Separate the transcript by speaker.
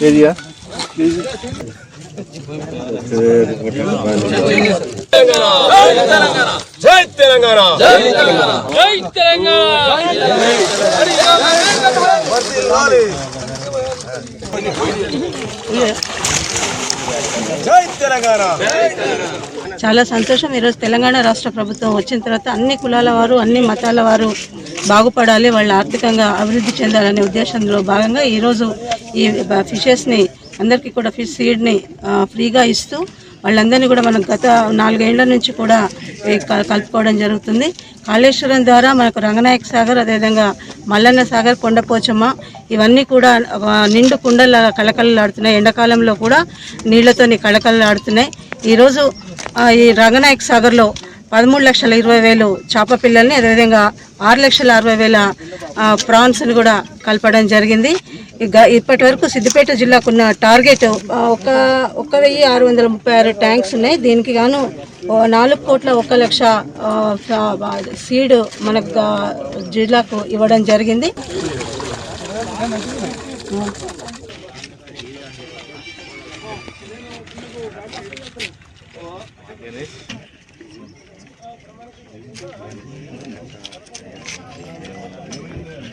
Speaker 1: Area
Speaker 2: జై తెలంగాణ
Speaker 3: జై తెలంగాణ
Speaker 2: జై తెలంగాణ
Speaker 4: చాలా సంతోషం. ఈరోజు తెలంగాణ రాష్ట్ర ప్రభుత్వం వచ్చిన తర్వాత అన్ని కులాల వారు అన్ని మతాల వారు బాగుపడాలి వాళ్ళు ఆర్థికంగా అభివృద్ధి చెందాలనే ఉద్దేశంలో భాగంగా ఈరోజు ఈ ఫిషెస్ని అందరికీ కూడా ఫిష్ సీడ్ని ఫ్రీగా ఇస్తూ వాళ్ళందరినీ కూడా మనం గత నాలుగేళ్ళ నుంచి కూడా క- కలుపుకోవడం జరుగుతుంది. కాళేశ్వరం ద్వారా మనకు రంగనాయక సాగర్ అదేవిధంగా మల్లన్న సాగర్ కొండపోచమ్మ ఇవన్నీ కూడా నిండు కుండల కళకళలాడుతున్నాయి. ఎండాకాలంలో కూడా నీళ్ళతోని కళకళలాడుతున్నాయి. ఈరోజు ఈ రంగనాయక సాగర్లో పదమూడు లక్షల ఇరవై వేలు చేప పిల్లల్ని అదేవిధంగా ఆరు లక్షల అరవై వేల ప్రాన్స్ని కూడా కలపడం జరిగింది. ఇప్పటి వరకు సిద్దిపేట జిల్లాకున్న టార్గెట్ ఒక ఒక వెయ్యి ఆరు వందల ముప్పై ఆరు ట్యాంక్స్ ఉన్నాయి. దీనికి గాను ఓ నాలుగు కోట్ల ఒక లక్ష సీడ్ మనకు జిల్లాకు ఇవ్వడం జరిగింది.